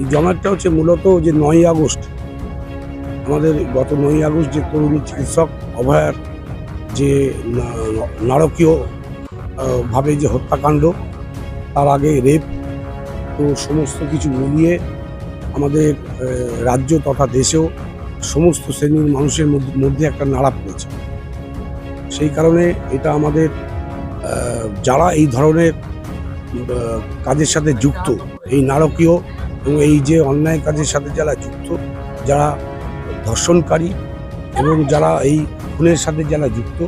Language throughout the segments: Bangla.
এই জমায়েতটা হচ্ছে মূলত যে নয়ই আগস্ট, আমাদের গত নয়ই আগস্ট যে তরুণী চিকিৎসক অভয়ার যে নারকীয় ভাবে যে হত্যাকাণ্ড, তার আগে রেপ তো সমস্ত কিছু মিলিয়ে আমাদের রাজ্য তথা দেশেও সমস্ত শ্রেণির মানুষের মধ্যে একটা নাড়া পড়েছে। সেই কারণে এটা আমাদের যারা এই ধরনের কাজের সাথে যুক্ত, এই নারকীয় এবং এই যে অন্যায় কাজের সাথে যারা যুক্ত, যারা ধর্ষণকারী এবং যারা এই খুনের সাথে যারা যুক্ত,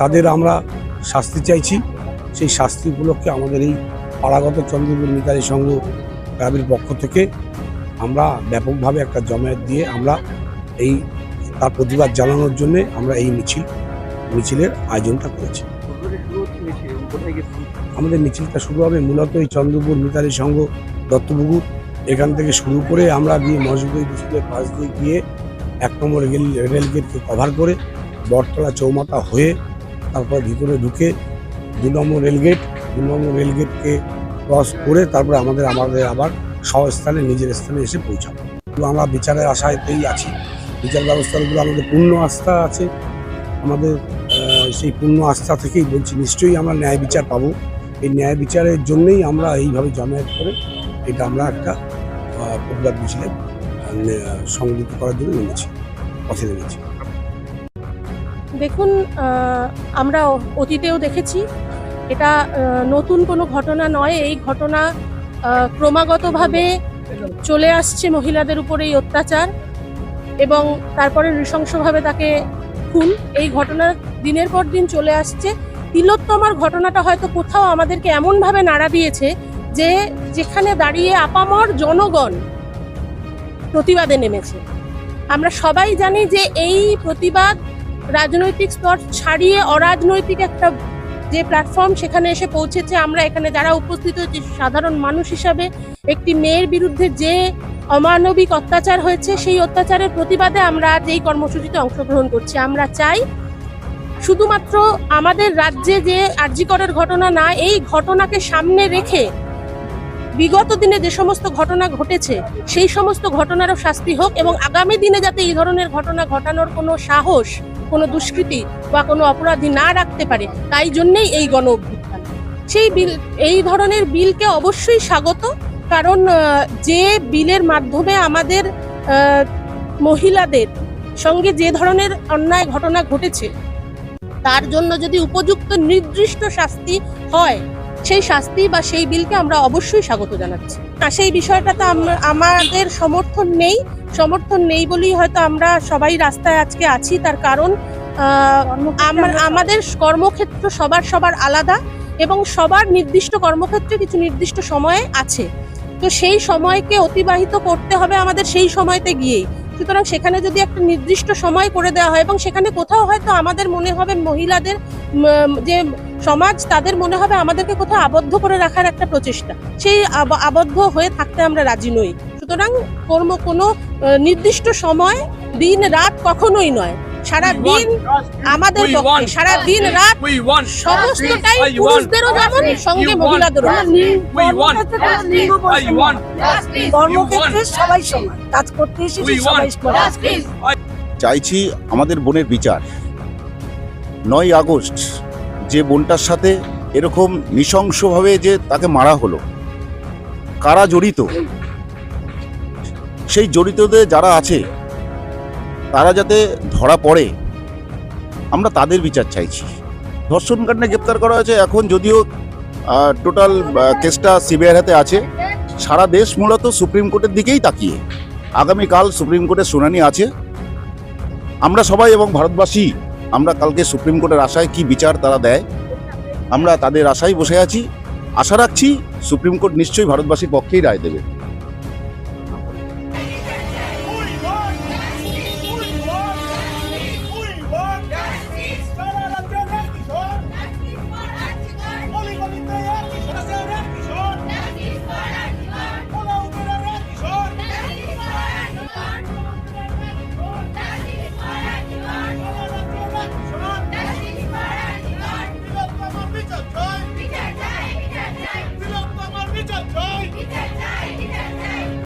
তাদের আমরা শাস্তি চাইছি। সেই শাস্তি উপলক্ষে আমাদের এই পাড়াগত চন্দ্রপুর মিতালি সংঘ ক্লাবের পক্ষ থেকে আমরা ব্যাপকভাবে একটা জমায়েত দিয়ে আমরা এই তার প্রতিবাদ জানানোর জন্যে আমরা এই মিছিল, মিছিলের আয়োজনটা করেছি। আমাদের মিছিলটা শুরু হবে মূলত এই চন্দ্রপুর মিতালি সংঘ দত্তপুকুর এখান থেকে শুরু করে আমরা গিয়ে মসজিদ স্কুলের পাশ দিয়ে গিয়ে এক নম্বর রেল রেল গেটকে কভার করে বটতলা চৌমাথা হয়ে তারপর ভিতরে ঢুকে দু নম্বর রেলগেট দু নম্বর রেলগেটকে ক্রস করে তারপরে আমাদের আমাদের আবার স্বস্থানে, নিজের স্থানে এসে পৌঁছাবো। আমরা বিচারের আশাতেই আছি। বিচার ব্যবস্থার উপরে আমাদের পূর্ণ আস্থা আছে। আমাদের সেই পূর্ণ আস্থা থেকেই বলছি, নিশ্চয়ই আমরা ন্যায় বিচার পাবো। এই ন্যায় বিচারের জন্যই আমরা এইভাবে জমায়েত করে এটা আমরা একটা প্রতিবাদ মিছিলে সংগঠিত করার জন্য নেমেছি, পথে নেমেছি। দেখুন আমরা অতীতেও দেখেছি, এটা নতুন কোনো ঘটনা নয়, এই ঘটনা ক্রমাগতভাবে চলে আসছে মহিলাদের উপর এই অত্যাচার এবং তারপরে নৃশংসভাবে তাকে খুন। এই ঘটনা দিনের পর দিন চলে আসছে। তিলোত্তমার ঘটনাটা হয়তো কোথাও আমাদেরকে এমনভাবে নাড়া দিয়েছে যে যেখানে দাঁড়িয়ে আপামর জনগণ প্রতিবাদে নেমেছে। আমরা সবাই জানি যে এই প্রতিবাদ রাজনৈতিক স্তর ছাড়িয়ে অরাজনৈতিক একটা যে প্ল্যাটফর্ম সেখানে এসে পৌঁছেছে, আমরা এখানে যারা উপস্থিত হয়েছি, সাধারণ মানুষ হিসাবে একটি মেয়ের বিরুদ্ধে যে অমানবিক অত্যাচার হয়েছে, সেই অত্যাচারের প্রতিবাদে আমরা আজ এই কর্মসূচিতে অংশগ্রহণ করছি। আমরা চাই শুধুমাত্র আমাদের রাজ্যে যে আর্যিকরের ঘটনা না, এই ঘটনাকে সামনে রেখে বিগত দিনে যে সমস্ত ঘটনা ঘটেছে, সেই সমস্ত ঘটনারও শাস্তি হোক এবং আগামী দিনে যাতে এই ধরনের ঘটনা ঘটানোর কোনো সাহস, কোনো দুষ্কৃতি বা কোনো অপরাধী না রাখতে পারে, তাই জন্যেই এই গণ অভ্যুত্থান। সেই বিল, এই ধরনের বিলকে অবশ্যই স্বাগত, কারণ যে বিলের মাধ্যমে আমাদের মহিলাদের সঙ্গে যে ধরনের অন্যায় ঘটনা ঘটেছে, তার জন্য যদি উপযুক্ত নির্দিষ্ট শাস্তি হয় সেই শাস্তি বা সেই বিলকে আমরা অবশ্যই স্বাগত জানাচ্ছি। না সেই বিষয়টাতে আম- আমাদের সমর্থন নেই সমর্থন নেই বলেই হয়তো আমরা সবাই রাস্তায় আজকে আছি। তার কারণ আমাদের কর্মক্ষেত্র সবার সবার আলাদা এবং সবার নির্দিষ্ট কর্মক্ষেত্রে কিছু নির্দিষ্ট সময়ে আছে। তো সেই সময়কে অতিবাহিত করতে হবে আমাদের সেই সময়তে গিয়েই। সুতরাং সেখানে যদি একটা নির্দিষ্ট সময় করে দেওয়া হয় এবং সেখানে কোথাও হয়তো আমাদের মনে হবে মহিলাদের যে সমাজ তাদের মনে হবে আমাদেরকে কোথাও আবদ্ধ করে রাখার একটা প্রচেষ্টা। সেই আব- আবদ্ধ হয়ে থাকতে আমরা রাজি নই। সুতরাং কর্ম কোনো নির্দিষ্ট সময় দিন রাত কখনোই নয়। সারা দিন আমাদের পক্ষে সারা দিন রাত সমস্তটাই পুরুষদেরও যেমন সঙ্গে মহিলাদেরও কর্মক্ষেত্রে সবাই সমান। কাজ করতে এসেছি সবাই চাইছি আমাদের বোনের বিচার। নয় আগস্ট যে বোনটার সাথে এরকম নৃশংসভাবে যে তাকে মারা হলো কারা জড়িত? সেই জড়িতদের যারা আছে তারা যাতে ধরা পড়ে, আমরা তাদের বিচার চাইছি। ধর্ষণ কাণ্ডে গ্রেপ্তার করা হয়েছে এখন যদিও টোটাল কেসটা সিবিআইয়ের হাতে আছে। সারা দেশ মূলত সুপ্রিম কোর্টের দিকেই তাকিয়ে। আগামীকাল সুপ্রিম কোর্টের শুনানি আছে। আমরা সবাই এবং ভারতবাসী, আমরা কালকে সুপ্রিম কোর্টের আশায় কি বিচার তারা দেয়, আমরা তাদের আশায় বসে আছি। আশা রাখছি সুপ্রিম কোর্ট নিশ্চয়ই ভারতবাসীর পক্ষেই রায় দেবে।